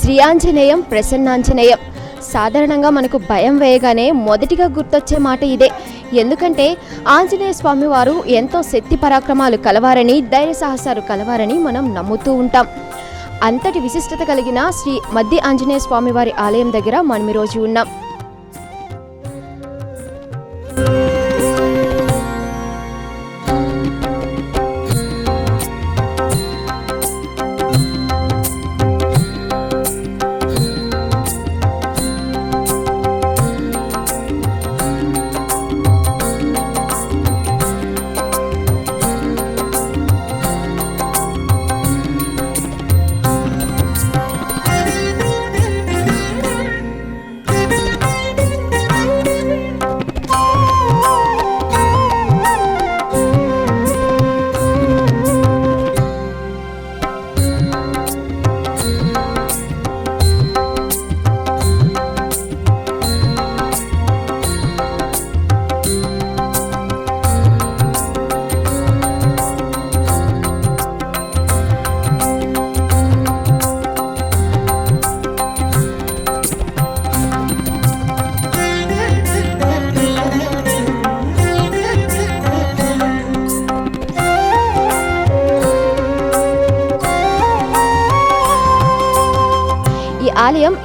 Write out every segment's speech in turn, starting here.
శ్రీ ఆంజనేయం ప్రసన్నాంజనేయం. సాధారణంగా మనకు భయం వేయగానే మొదటిగా గుర్తొచ్చే మాట ఇదే. ఎందుకంటే ఆంజనేయ స్వామి వారు ఎంతో శక్తి పరాక్రమాలు కలవారని ధైర్య సాహసాలు కలవారని మనం నమ్ముతూ ఉంటాం. అంతటి విశిష్టత కలిగిన శ్రీ మద్ది ఆంజనేయ స్వామి వారి ఆలయం దగ్గర మనం ఈరోజు ఉన్నాం.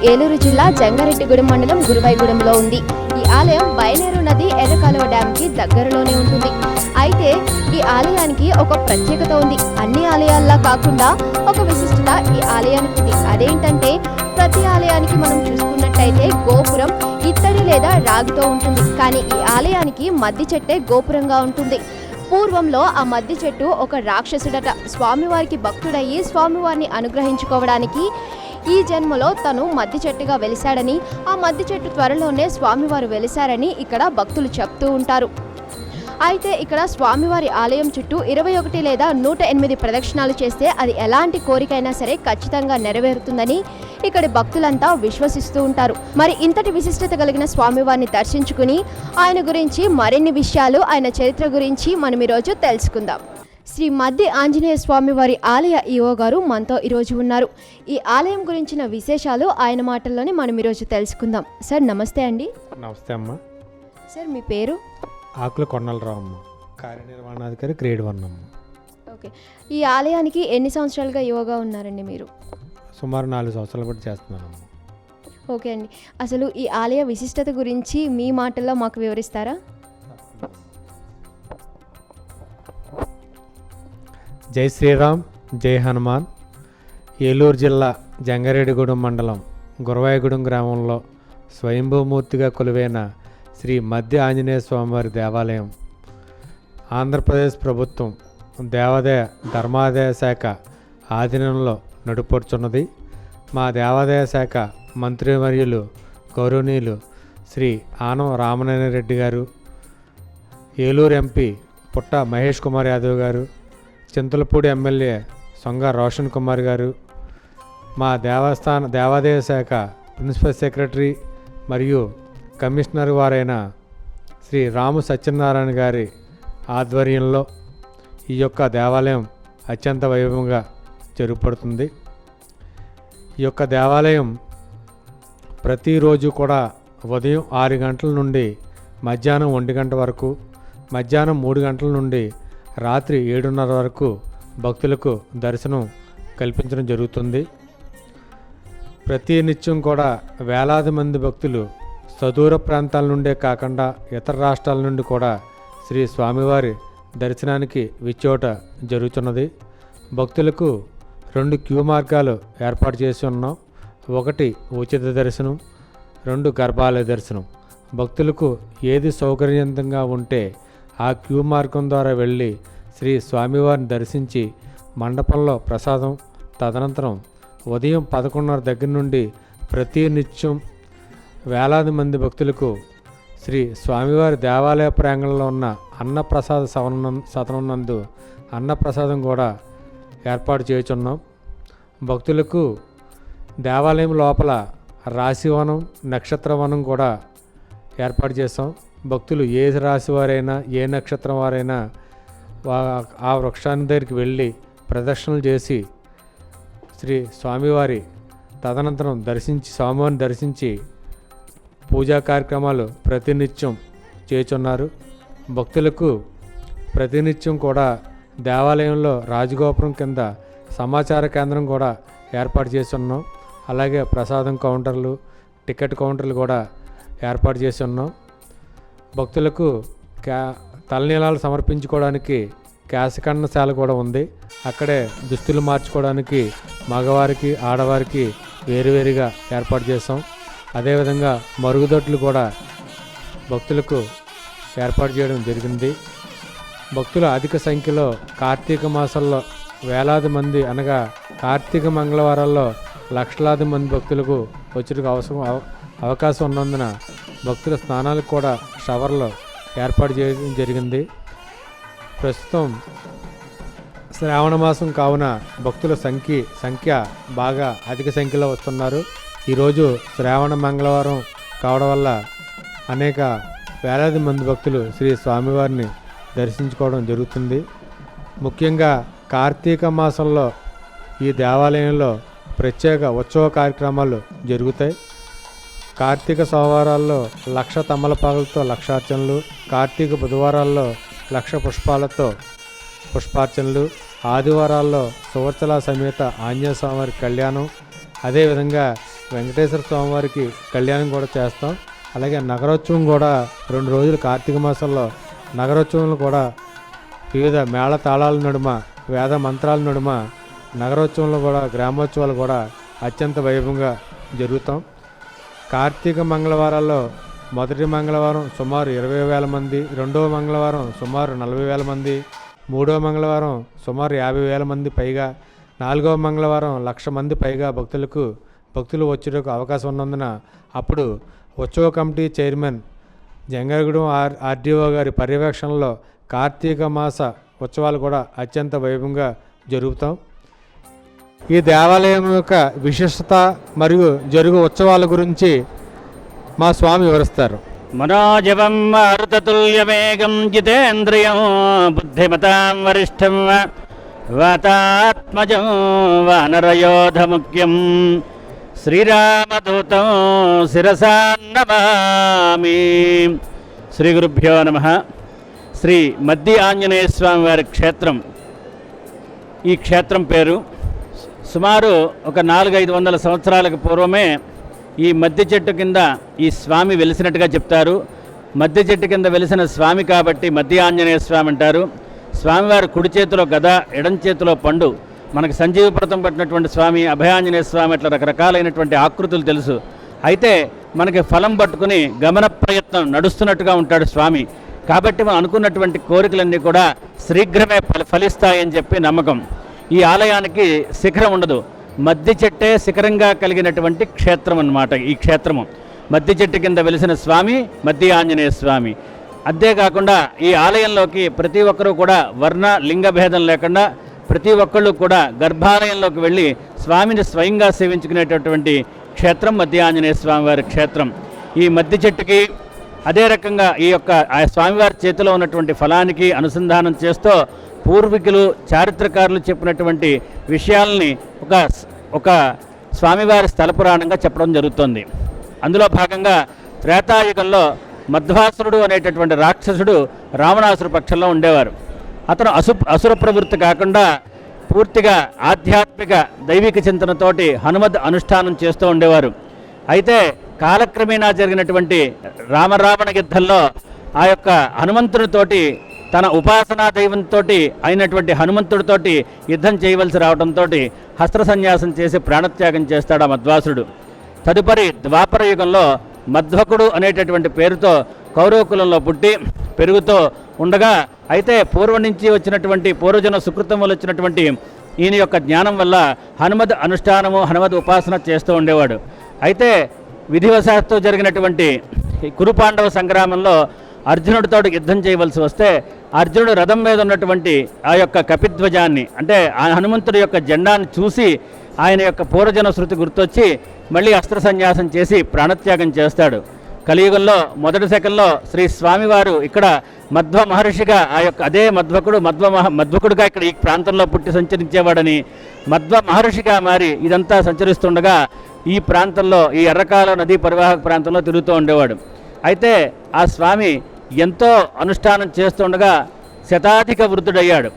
ఏలూరు జిల్లా జంగారెడ్డిగూడెం మండలం గురువైగూడెంలో ఉంది. ఈ ఆలయం బయలేరు నది ఎర్రకాలువ డ్యామ్కి దగ్గరలోనే ఉంటుంది. అయితే ఈ ఆలయానికి ఒక ప్రత్యేకత ఉంది. అన్ని ఆలయాల్లా కాకుండా ఒక విశిష్టత ఈ ఆలయానికి ఉంది. అదేంటంటే ప్రతి ఆలయానికి మనం చూసుకున్నట్టయితే గోపురం ఇత్తడి లేదా రాగితో ఉంటుంది. కానీ ఈ ఆలయానికి మద్ది చెట్టే గోపురంగా ఉంటుంది. పూర్వంలో ఆ మద్ది చెట్టు ఒక రాక్షసుడట. స్వామివారికి భక్తుడయ్యి స్వామివారిని అనుగ్రహించుకోవడానికి ఈ జన్మలో తను మద్ది చెట్టుగా వెలిశాడని ఆ మద్ది చెట్టు త్వరలోనే స్వామివారు వెలిశారని ఇక్కడ భక్తులు చెప్తూ ఉంటారు. అయితే ఇక్కడ స్వామివారి ఆలయం చుట్టూ ఇరవై ఒకటి లేదా నూట ఎనిమిది ప్రదక్షిణాలు చేస్తే అది ఎలాంటి కోరికైనా సరే ఖచ్చితంగా నెరవేరుతుందని ఇక్కడి భక్తులంతా విశ్వసిస్తూ ఉంటారు. మరి ఇంతటి విశిష్టత కలిగిన స్వామివారిని దర్శించుకుని ఆయన గురించి మరిన్ని విషయాలు ఆయన చరిత్ర గురించి మనం ఈరోజు తెలుసుకుందాం. శ్రీ మద్ది ఆంజనేయ స్వామి వారి ఆలయ ఈఓ గారు మనతో ఈరోజు ఉన్నారు. ఈ ఆలయం గురించిన విశేషాలు ఆయన మాటల్లోనే మనం ఈరోజు తెలుసుకుందాం. సార్ నమస్తే అండి. నమస్తే అమ్మ. సార్ మీ పేరు? ఆకుల కొండలరావు అమ్మ కార్యనిర్వహణాధికారి గ్రేడ్ వన్ అమ్మ ఓకే. ఈ ఆలయానికి ఎన్ని సంవత్సరాలుగా యోగా ఉన్నారండి మీరు? సుమారు నాలుగు సంవత్సరాలు బట్టి చేస్తున్నానమ్మ. ఓకే అండి. అసలు ఈ ఆలయ విశిష్టత గురించి మీ మాటల్లో మాకు వివరిస్తారా? జై శ్రీరామ్ జై హనుమాన్. ఏలూరు జిల్లా జంగారెడ్డిగూడెం మండలం గురవాయగూడెం గ్రామంలో స్వయంభూమూర్తిగా కొలువైన శ్రీ మధ్య ఆంజనేయ స్వామివారి దేవాలయం ఆంధ్రప్రదేశ్ ప్రభుత్వం దేవాదాయ ధర్మాదాయ శాఖ ఆధీనంలో నడుపొడుచున్నది మా దేవాదాయ శాఖ మంత్రివర్యులు గౌరవనీయులు శ్రీ ఆనం రామనారాయణ రెడ్డి గారు ఏలూరు ఎంపీ పుట్ట మహేష్ కుమార్ యాదవ్ గారు చింతలపూడి ఎమ్మెల్యే సొంగ రోషన్ కుమార్ గారు మా దేవస్థాన దేవాదాయ శాఖ ప్రిన్సిపల్ సెక్రటరీ మరియు కమిషనర్ వారైన శ్రీ రాము సత్యనారాయణ గారి ఆధ్వర్యంలో ఈ యొక్క దేవాలయం అత్యంత వైభవంగా జరుగుపడుతుంది ఈ యొక్క దేవాలయం ప్రతిరోజు కూడా ఉదయం ఆరు గంటల నుండి మధ్యాహ్నం ఒంటి గంట వరకు మధ్యాహ్నం మూడు గంటల నుండి రాత్రి ఏడున్నర వరకు భక్తులకు దర్శనం కల్పించడం జరుగుతుంది. ప్రతి నిత్యం కూడా వేలాది మంది భక్తులు సదూర ప్రాంతాల నుండే కాకుండా ఇతర రాష్ట్రాల నుండి కూడా శ్రీ స్వామివారి దర్శనానికి విచ్చోట జరుగుతున్నది. భక్తులకు రెండు క్యూ మార్గాలు ఏర్పాటు చేసి ఉన్నాం. ఒకటి ఉచిత దర్శనం రెండు గర్భాలయ దర్శనం. భక్తులకు ఏది సౌకర్యవంతంగా ఉంటే ఆ క్యూ మార్గం ద్వారా వెళ్ళి శ్రీ స్వామివారిని దర్శించి మండపంలో ప్రసాదం తదనంతరం ఉదయం పదకొండున్నర దగ్గర నుండి ప్రతి నిత్యం వేలాది మంది భక్తులకు శ్రీ స్వామివారి దేవాలయ ప్రాంగణంలో ఉన్న అన్నప్రసాద సవనం సదనం నందు అన్నప్రసాదం కూడా ఏర్పాటు చేయుచున్నాం. భక్తులకు దేవాలయం లోపల రాశివనం నక్షత్రవనం కూడా ఏర్పాటు చేస్తాం భక్తులు ఏ రాశి వారైనా ఏ నక్షత్రం వారైనా ఆ వృక్షాన్ని దగ్గరికి వెళ్ళి ప్రదర్శనలు చేసి శ్రీ స్వామివారి తదనంతరం దర్శించి స్వామివారిని దర్శించి పూజా కార్యక్రమాలు ప్రతినిత్యం చేస్తున్నారు. భక్తులకు ప్రతినిత్యం కూడా దేవాలయంలో రాజగోపురం కింద సమాచార కేంద్రం కూడా ఏర్పాటు చేస్తున్నాం. అలాగే ప్రసాదం కౌంటర్లు టికెట్ కౌంటర్లు కూడా ఏర్పాటు చేసి ఉన్నాం భక్తులకు క్యా తలనీలాలు సమర్పించుకోవడానికి కేశఖండశాల కూడా ఉంది. అక్కడే దుస్తులు మార్చుకోవడానికి మగవారికి ఆడవారికి వేరువేరుగా ఏర్పాటు చేసాం అదేవిధంగా మరుగుదొడ్లు కూడా భక్తులకు ఏర్పాటు చేయడం జరిగింది. భక్తులు అధిక సంఖ్యలో కార్తీక మాసంలో వేలాది మంది అనగా కార్తీక మంగళవారాల్లో లక్షలాది మంది భక్తులకు వచ్చేందుకు అవసరం అవకాశం ఉన్నందున భక్తుల స్నానాలకు కూడా షవర్లు ఏర్పాటు చేయడం జరిగింది. ప్రస్తుతం శ్రావణ మాసం కావున భక్తుల సంఖ్య సంఖ్య బాగా అధిక సంఖ్యలో వస్తున్నారు. ఈరోజు శ్రావణ మంగళవారం కావడం వల్ల అనేక వేలాది మంది భక్తులు శ్రీ స్వామివారిని దర్శించుకోవడం జరుగుతుంది. ముఖ్యంగా కార్తీక మాసంలో ఈ దేవాలయంలో ప్రత్యేక ఉత్సవ కార్యక్రమాలు జరుగుతాయి. కార్తీక సోమవారాల్లో లక్ష తమలపాకులతో లక్షార్చనలు కార్తీక బుధవారాల్లో లక్ష పుష్పాలతో పుష్పార్చనలు ఆదివారాల్లో సువర్చల సమేత ఆంజనేయ స్వామివారి కళ్యాణం అదేవిధంగా వెంకటేశ్వర స్వామివారికి కళ్యాణం కూడా చేస్తాం. అలాగే నగరోత్సవం కూడా రెండు రోజులు కార్తీక మాసంలో నగరోత్సవంలో కూడా వివిధ మేళ తాళాల నడుమ వేద మంత్రాల నడుమ నగరోత్సవంలో కూడా గ్రామోత్సవాలు కూడా అత్యంత వైభవంగా జరుగుతాం. కార్తీక మంగళవారాల్లో మొదటి మంగళవారం సుమారు ఇరవై వేల మంది రెండవ మంగళవారం సుమారు నలభై వేల మంది మూడవ మంగళవారం సుమారు యాభై వేల మంది పైగా నాలుగవ మంగళవారం లక్ష మంది పైగా భక్తులకు భక్తులు వచ్చేటకు అవకాశం ఉన్నందున అప్పుడు ఉత్సవ committee chairman Jangareddygudem R RDO గారి పర్యవేక్షణలో కార్తీక మాస ఉత్సవాలు కూడా అత్యంత వైభవంగా జరుగుతాం ఈ దేవాలయం యొక్క విశిష్టత మరియు జరుగు ఉత్సవాల గురించి మా స్వామి వివరిస్తారు. మనోజవం మారుతతుల్యవేగం జితేంద్రియం బుద్ధిమతాం వరిష్టం వాతాత్మజం వానరయోధముఖ్యం. శ్రీరామదూతం శిరసా నమామి. శ్రీ గురుభ్యో నమ. శ్రీ మద్ది ఆంజనేయ స్వామి వారి క్షేత్రం. ఈ క్షేత్రం పేరు సుమారు ఒక నాలుగైదు వందల సంవత్సరాలకు పూర్వమే ఈ మద్ది చెట్టు కింద ఈ స్వామి వెలిసినట్టుగా చెప్తారు. మద్ది చెట్టు కింద వెలిసిన స్వామి కాబట్టి మధ్య ఆంజనేయ స్వామి అంటారు. స్వామివారి కుడి చేతిలో గద ఎడం చేతిలో పండు. సంజీవ సంజీవప్రతం పట్టినటువంటి స్వామి అభయాంజనేయ స్వామి అట్లా రకరకాలైనటువంటి ఆకృతులు తెలుసు. అయితే మనకి ఫలం పట్టుకుని గమన ప్రయత్నం నడుస్తున్నట్టుగా ఉంటాడు స్వామి. కాబట్టి మనం అనుకున్నటువంటి కోరికలన్నీ కూడా శీఘ్రమే ఫలి ఫలిస్తాయని చెప్పి నమ్మకం. ఈ ఆలయానికి శిఖరం ఉండదు. మద్ది చెట్టే శిఖరంగా కలిగినటువంటి క్షేత్రం అన్నమాట ఈ క్షేత్రము. మద్ది చెట్టు కింద వెలిసిన స్వామి మద్ది ఆంజనేయ స్వామి. అంతేకాకుండా ఈ ఆలయంలోకి ప్రతి ఒక్కరూ కూడా వర్ణ లింగ భేదం లేకుండా ప్రతి ఒక్కళ్ళు కూడా గర్భాలయంలోకి వెళ్ళి స్వామిని స్వయంగా సేవించుకునేటటువంటి క్షేత్రం మద్ది ఆంజనేయ స్వామి వారి క్షేత్రం. ఈ మద్ది చెట్టుకి అదే రకంగా ఈ యొక్క ఆ స్వామివారి చేతిలో ఉన్నటువంటి ఫలానికి అనుసంధానం చేస్తూ పూర్వీకులు చారిత్రకారులు చెప్పినటువంటి విషయాల్ని ఒక ఒక స్వామివారి స్థల పురాణంగా చెప్పడం జరుగుతుంది. అందులో భాగంగా త్రేతాయుగంలో మధ్వాసురుడు అనేటటువంటి రాక్షసుడు రావణాసురు పక్షంలో ఉండేవారు. అతను అసు అసుర ప్రవృత్తి కాకుండా పూర్తిగా ఆధ్యాత్మిక దైవిక చింతనతోటి హనుమద్ అనుష్ఠానం చేస్తూ ఉండేవారు. అయితే కాలక్రమేణా జరిగినటువంటి రామరావణ యుద్ధంలో ఆ యొక్క హనుమంతునితోటి తన ఉపాసనా దైవంతో అయినటువంటి హనుమంతుడితోటి యుద్ధం చేయవలసి రావడంతో హస్త్ర సన్యాసం చేసి ప్రాణత్యాగం చేస్తాడు ఆ మధ్వాసుడు. తదుపరి ద్వాపర యుగంలో మధ్వకుడు అనేటటువంటి పేరుతో కౌరవ కులంలో పుట్టి పెరుగుతూ ఉండగా అయితే పూర్వం నుంచి వచ్చినటువంటి పూర్వజన సుకృతం వల్ల వచ్చినటువంటి ఈయన యొక్క జ్ఞానం వల్ల హనుమద్ అనుష్ఠానము హనుమద్ ఉపాసన చేస్తూ ఉండేవాడు. అయితే విధివశాత్తు జరిగినటువంటి కురుపాండవ కురు పాండవ సంగ్రామంలో అర్జునుడితో యుద్ధం చేయవలసి వస్తే అర్జునుడు రథం మీద ఉన్నటువంటి ఆ యొక్క కపిధ్వజాన్ని అంటే ఆ హనుమంతుడి యొక్క జెండాన్ని చూసి ఆయన యొక్క పూర్వజన శృతి గుర్తొచ్చి మళ్ళీ అస్త్ర సన్యాసం చేసి ప్రాణత్యాగం చేస్తాడు. కలియుగంలో మొదటి శకంలో శ్రీ స్వామివారు ఇక్కడ మధ్వ మహర్షిగా ఆ యొక్క అదే మధ్వకుడు మధ్వ మహ మధ్వకుడుగా ఇక్కడ ఈ ప్రాంతంలో పుట్టి సంచరించేవాడని మధ్వ మహర్షిగా మారి ఇదంతా సంచరిస్తుండగా ఈ ప్రాంతంలో ఈ ఎర్రకాల నదీ పరివాహక ప్రాంతంలో తిరుగుతూ ఉండేవాడు. అయితే ఆ స్వామి ఎంతో అనుష్ఠానం చేస్తుండగా శతాధిక వృద్ధుడయ్యాడు.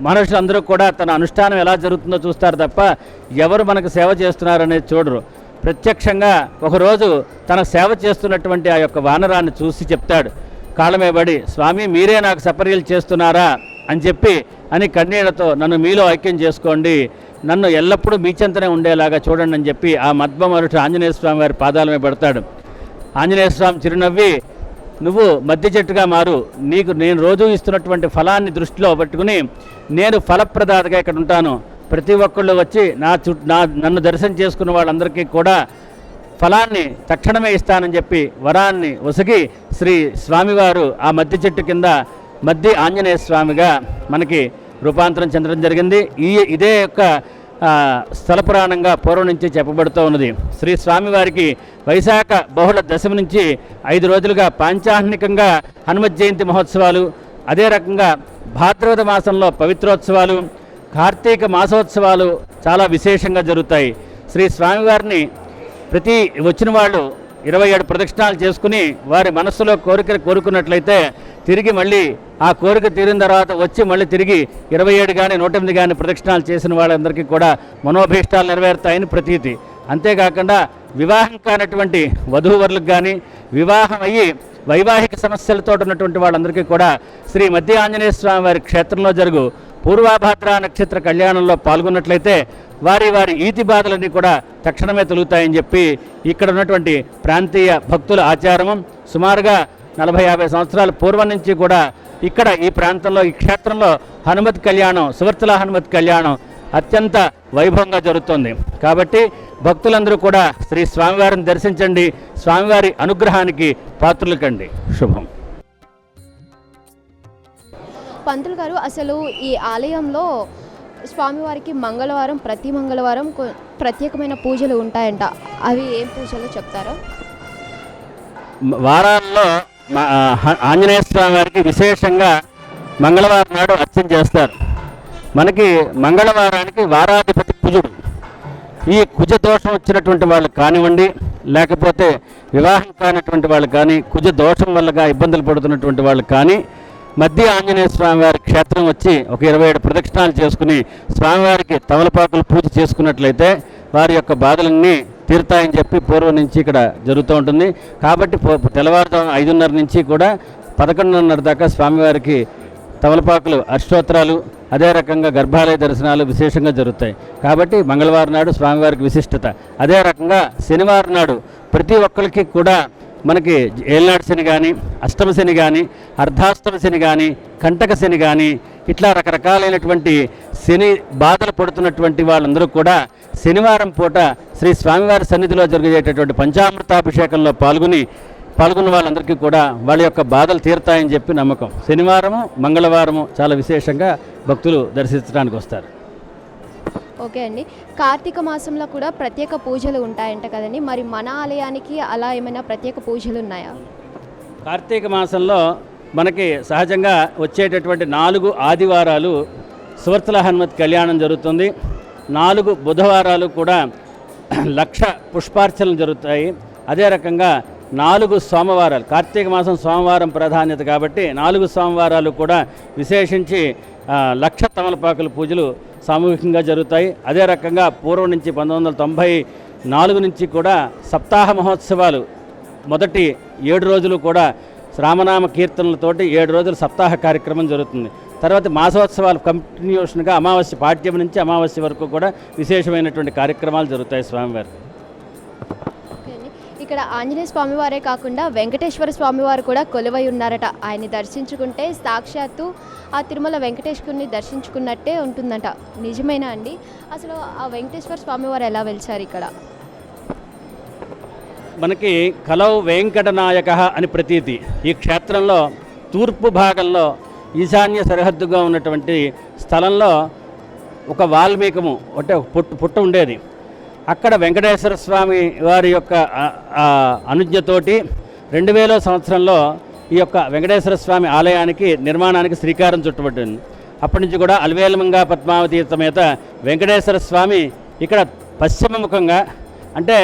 మనుషులందరూ కూడా తన అనుష్ఠానం ఎలా జరుగుతుందో చూస్తారు తప్ప ఎవరు మనకు సేవ చేస్తున్నారనేది చూడరు. ప్రత్యక్షంగా ఒకరోజు తన సేవ చేస్తున్నటువంటి ఆ యొక్క వానరాన్ని చూసి చెప్తాడు. కాలమేబడి స్వామి మీరే నాకు సపర్యలు చేస్తున్నారా? అని చెప్పి అని కన్నీళ్ళతో నన్ను మీలో ఐక్యం చేసుకోండి. నన్ను ఎల్లప్పుడూ మీ చెంతనే ఉండేలాగా చూడండి అని చెప్పి ఆ మధ్వమరుడు ఆంజనేయ స్వామి వారి పాదాల మీద పెడతాడు. ఆంజనేయ స్వామి చిరునవ్వి నువ్వు మధ్య చెట్టుగా మారు. నీకు నేను రోజు ఇస్తున్నటువంటి ఫలాన్ని దృష్టిలో పెట్టుకుని నేను ఫలప్రదాతగా ఇక్కడ ఉంటాను. ప్రతి ఒక్కళ్ళు వచ్చి నా చు నా నన్ను దర్శనం చేసుకున్న వాళ్ళందరికీ కూడా ఫలాన్ని తక్షణమే ఇస్తానని చెప్పి వరాన్ని ఒసగి శ్రీ స్వామివారు ఆ మధ్య చెట్టు కింద మధ్య ఆంజనేయ స్వామిగా మనకి రూపాంతరం చెందడం జరిగింది. ఈ ఇదే యొక్క స్థల పురాణంగా పూర్వం నుంచి చెప్పబడుతూ ఉన్నది. శ్రీ స్వామివారికి వైశాఖ బహుళ దశమి నుంచి ఐదు రోజులుగా పాంచాహ్నికంగా హనుమత్ జయంతి మహోత్సవాలు అదే రకంగా భాద్రవద మాసంలో పవిత్రోత్సవాలు కార్తీక మాసోత్సవాలు చాలా విశేషంగా జరుగుతాయి. శ్రీ స్వామివారిని ప్రతి వచ్చిన వాళ్ళు ఇరవై ఏడు ప్రదక్షిణాలు చేసుకుని వారి మనస్సులో కోరిక కోరుకున్నట్లయితే తిరిగి మళ్ళీ ఆ కోరిక తీరిన తర్వాత వచ్చి మళ్ళీ తిరిగి ఇరవై ఏడు కానీ నూట ఎనిమిది కానీ ప్రదక్షిణాలు చేసిన వాళ్ళందరికీ కూడా మనోభీష్టాలు నెరవేరుతాయని ప్రతీతి. అంతేకాకుండా వివాహం కానటువంటి వధూవరులకు కానీ వివాహం అయ్యి వైవాహిక సమస్యలతో ఉన్నటువంటి వాళ్ళందరికీ కూడా శ్రీ మధ్య ఆంజనేయ స్వామి వారి క్షేత్రంలో జరుగు పూర్వాభాద్ర నక్షత్ర కళ్యాణంలో పాల్గొన్నట్లయితే వారి వారి ఈతి బాధలన్నీ కూడా తక్షణమే తొలుగుతాయని చెప్పి ఇక్కడ ఉన్నటువంటి ప్రాంతీయ భక్తుల ఆచారము. సుమారుగా నలభై యాభై సంవత్సరాల పూర్వం నుంచి కూడా ఇక్కడ ఈ ప్రాంతంలో ఈ క్షేత్రంలో హనుమత్ కళ్యాణం సువర్తల హనుమత్ కళ్యాణం అత్యంత వైభవంగా జరుగుతుంది. కాబట్టి భక్తులందరూ కూడా శ్రీ స్వామివారిని దర్శించండి. స్వామివారి అనుగ్రహానికి పాత్రలు కండి. శుభం. పంతులు గారు అసలు ఈ ఆలయంలో స్వామివారికి మంగళవారం ప్రతి మంగళవారం ప్రత్యేకమైన పూజలు ఉంటాయంట. అవి ఏం పూజలు చెప్తారా? వారాల్లో ఆంజనేయ స్వామి వారికి విశేషంగా మంగళవారం నాడు అర్చన చేస్తారు. మనకి మంగళవారానికి వారాధిపతి కుజుడు. ఈ కుజ దోషం వచ్చినటువంటి వాళ్ళు కానివ్వండి లేకపోతే వివాహం కానటువంటి వాళ్ళు కానీ కుజ దోషం వల్లగా ఇబ్బందులు పడుతున్నటువంటి వాళ్ళు కానీ మధ్య ఆంజనేయ స్వామివారి క్షేత్రం వచ్చి ఒక ఇరవై ఏడు ప్రదక్షిణాలు చేసుకుని స్వామివారికి తమలపాకులు పూజ చేసుకున్నట్లయితే వారి యొక్క బాధలన్నీ తీరుతాయని చెప్పి పూర్వం నుంచి ఇక్కడ జరుగుతూ ఉంటుంది. కాబట్టి పో- తెల్లవారుజాము ఐదున్నర నుంచి కూడా పదకొండున్నర దాకా స్వామివారికి తమలపాకులు అష్టోత్తరాలు అదే రకంగా గర్భాలయ దర్శనాలు విశేషంగా జరుగుతాయి. కాబట్టి మంగళవారం నాడు స్వామివారికి విశిష్టత. అదే రకంగా శనివారం నాడు ప్రతి ఒక్కరికి కూడా మనకి ఏళ్ళనాడు శని కానీ అష్టమ శని కానీ అర్ధాష్టమ శని కానీ కంటక శని కానీ ఇట్లా రకరకాలైనటువంటి శని బాధలు పడుతున్నటువంటి వాళ్ళందరూ కూడా శనివారం పూట శ్రీ స్వామివారి సన్నిధిలో జరిగేటటువంటి పంచామృతాభిషేకంలో పాల్గొని పాల్గొన్న వాళ్ళందరికీ కూడా వాళ్ళ యొక్క బాధలు తీరుతాయని చెప్పి నమ్మకం. శనివారము మంగళవారము చాలా విశేషంగా భక్తులు దర్శించడానికి వస్తారు. ఓకే అండి. కార్తీక మాసంలో కూడా ప్రత్యేక పూజలు ఉంటాయంట కదండి. మరి మన ఆలయానికి అలా ఏమైనా ప్రత్యేక పూజలు ఉన్నాయా? కార్తీక మాసంలో మనకి సహజంగా వచ్చేటటువంటి నాలుగు ఆదివారాలు సువర్తల హనుమత్ కళ్యాణం జరుగుతుంది. నాలుగు బుధవారాలు కూడా లక్ష పుష్పార్చనలు జరుగుతాయి. అదే రకంగా నాలుగు సోమవారాలు కార్తీక మాసం సోమవారం ప్రాధాన్యత కాబట్టి నాలుగు సోమవారాలు కూడా విశేషించి లక్ష తమలపాకుల పూజలు సామూహికంగా జరుగుతాయి. అదే రకంగా పూర్వం నుంచి పంతొమ్మిది వందల తొంభై నాలుగు నుంచి కూడా సప్తాహ మహోత్సవాలు మొదటి ఏడు రోజులు కూడా రామనామ కీర్తనలతోటి ఏడు రోజులు సప్తాహ కార్యక్రమం జరుగుతుంది. తర్వాత మాసోత్సవాలు కంటిన్యూషన్గా అమావాస్య పాఠ్యం నుంచి అమావాస్య వరకు కూడా విశేషమైనటువంటి కార్యక్రమాలు జరుగుతాయి స్వామివారి. ఇక్కడ ఆంజనేయ స్వామి వారే కాకుండా వెంకటేశ్వర స్వామివారు కూడా కొలువై ఉన్నారట. ఆయన్ని దర్శించుకుంటే సాక్షాత్తు ఆ తిరుమల వెంకటేశ్వరుని దర్శించుకున్నట్టే ఉంటుందంట. నిజమేనా అండి? అసలు ఆ వెంకటేశ్వర స్వామివారు ఎలా వెలిచారు ఇక్కడ? మనకి కలౌ వెంకటనాయక అని ప్రతీతి. ఈ క్షేత్రంలో తూర్పు భాగంలో ఈశాన్య సరిహద్దుగా ఉన్నటువంటి స్థలంలో ఒక వాల్మీకము అంటే పుట్టు పుట్ట ఉండేది. అక్కడ వెంకటేశ్వర స్వామి వారి యొక్క అనుజ్ఞతోటి రెండు వేల సంవత్సరంలో ఈ యొక్క వెంకటేశ్వర స్వామి ఆలయానికి నిర్మాణానికి శ్రీకారం చుట్టబడింది. అప్పటి నుంచి కూడా అలవేలమంగా పద్మావతి సమేత వెంకటేశ్వర స్వామి ఇక్కడ పశ్చిమ ముఖంగా అంటే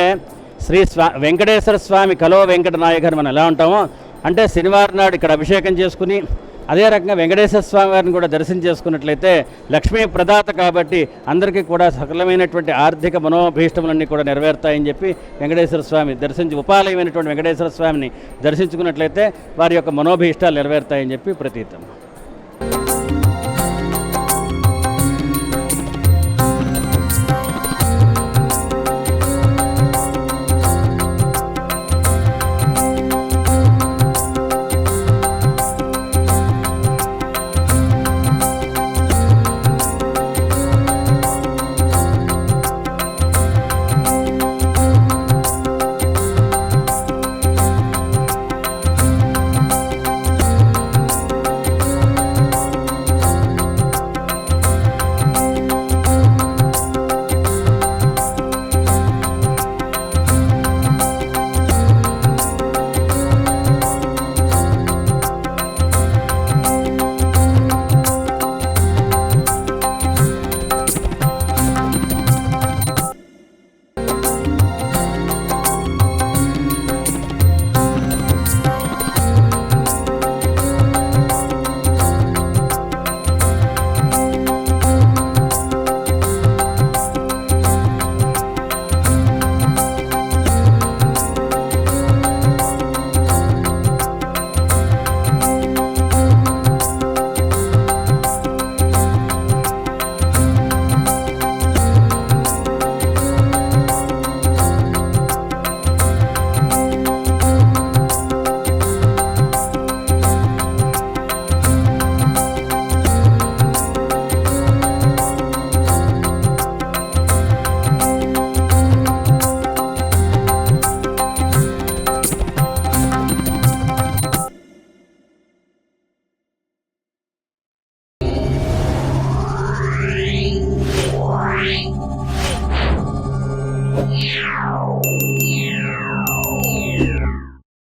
శ్రీ స్వా వెంకటేశ్వర స్వామి కలో వెంకట నాయకర్ మనం ఎలా ఉంటామో అంటే శనివారం నాడు ఇక్కడ అభిషేకం చేసుకుని అదే రకంగా వెంకటేశ్వర స్వామి వారిని కూడా దర్శనం చేసుకున్నట్లయితే లక్ష్మీ ప్రదాత కాబట్టి అందరికీ కూడా సకలమైనటువంటి ఆర్థిక మనోభీష్టములన్నీ కూడా నెరవేరుతాయని చెప్పి వెంకటేశ్వర స్వామి దర్శించి ఉపాలయమైనటువంటి వెంకటేశ్వర స్వామిని దర్శించుకున్నట్లయితే వారి యొక్క మనోభీష్టాలు నెరవేరుతాయని చెప్పి ప్రతీతం.